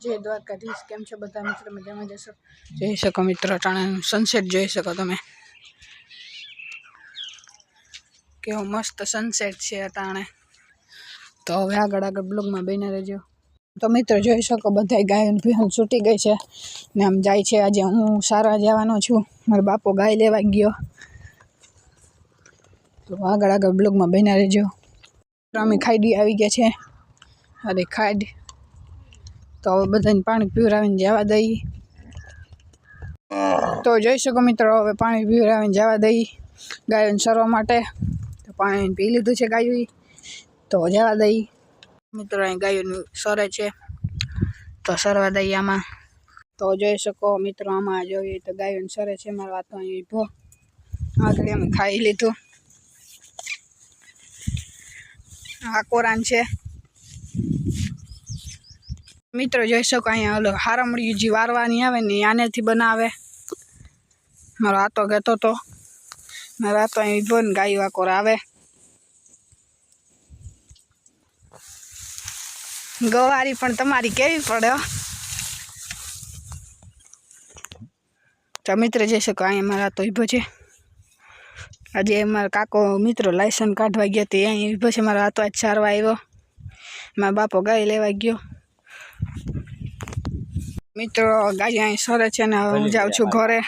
જય દ્વારકાધીશ. કેમ છો બધા મિત્ર? મજામાં જશો જોઈ શકો મિત્રો, ટાણાનું સનસેટ જોઈ શકો તમે. કેવો મસ્ત સનસેટ છે અટાણે તો હવે આગળ આગળ બ્લોગમાં બહીને રહેજો. તો મિત્રો, જોઈ શકો બધા ગાયન ભીહન છૂટી ગઈ છે. ને આમ જાય છે. આજે હું સારા જવાનો છું. મારો બાપો ગાય લેવા ગયો. તો આગળ આગળ બ્લોગમાં બહીને રહેજો. અમે ખાઈડી આવી ગયા છે. અરે ખાઈડ તો હવે બધાને પાણી પીવડાવીને જવા દઈ તો જોઈ શકો મિત્રો, હવે પાણી પીવડાવીને જવા દઈ ગાયોને સરવા માટે. તો પાણી પી લીધું છે ગાયું તો જવા દઈ મિત્રો, અહીં ગાયોનું સરે છે. તો સરવા દઈ આમાં. તો જોઈ શકો મિત્રો, આમાં જોઈએ તો ગાયોને સરે છે. મારા વાતો અહીં ઊભો આગળ અમે ખાઈ લીધું. આ કોરાન છે. મિત્રો, જોઈ શકો અહીંયા ઓલો હારમડી જે વારવાની આવે ને, આનેથી બનાવે. મારો આતો ગતો તો. મારો આતો અહીં ઊભો ને ગાય વાકોર આવે. ગવારી પણ તમારી કેવી પડે તો મિત્ર, જઈ શકો અહીંયા મારા તો ઈભો છે. આજે મારા કાકો મિત્રો લાયસન્સ કાઢવા ગયા તે અહીં ઈભો છે. મારો હાથો આજ સારવા આવ્યો મારા બાપો ગાય લેવા ગયો. મિત્રો ગાય અહીં સરે છે ને હવે હું જાઉં છું ઘરે.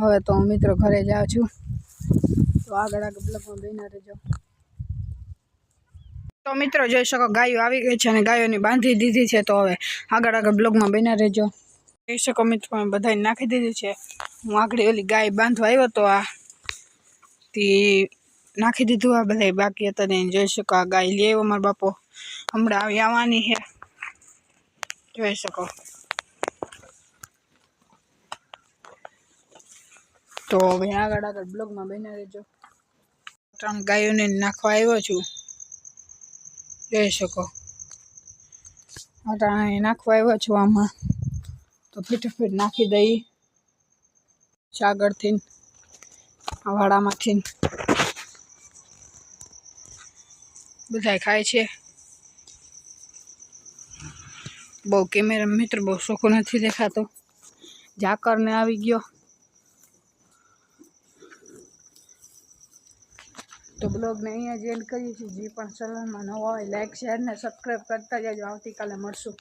હવે તો હું મિત્રો ઘરે જાઉં છું. તો આગળ આગળ બ્લોગમાં બેના રહેજો. તો મિત્રો જોઈ શકો ગાયો આવી ગઈ છે અને ગાયોને બાંધી દીધી છે. તો હવે આગળ આગળ બ્લોગમાં બેના રહેજો. જોઈ શકો મિત્રો મેં નાખી દીધી છે. હું આગળ ઓલી ગાય બાંધવા આવ્યો તો આ તે નાખી દીધું આ બધા બાકી હતા ને જોઈ શકો આ ગાય લઈ આવ્યો મારા બાપો. હમણાં આવી આવવાની છે. જોઈ શકો તો હવે આગળ આગળ બ્લોગમાં બની રહેજો. ત્રણ ગાયોને નાખવા આવ્યો છું. જોઈ શકો અટાણે નાખવા આવ્યો છું આમાં. તો ફીટફીટ નાખી દઈ. સાગરથી વાડામાંથી બધા ખાય છે. બહુ કેમેરા મિત્ર બહુ શોખો નથી દેખાતો. ઝાકરને આવી ગયો. તો બ્લોગને અહીંયા જ એન્ડ કરીએ છીએ. જે પણ ચેનલમાં નવા હોય લાઈક શેર ને સબસ્ક્રાઈબ કરતા જજો. આવતીકાલે મળશું.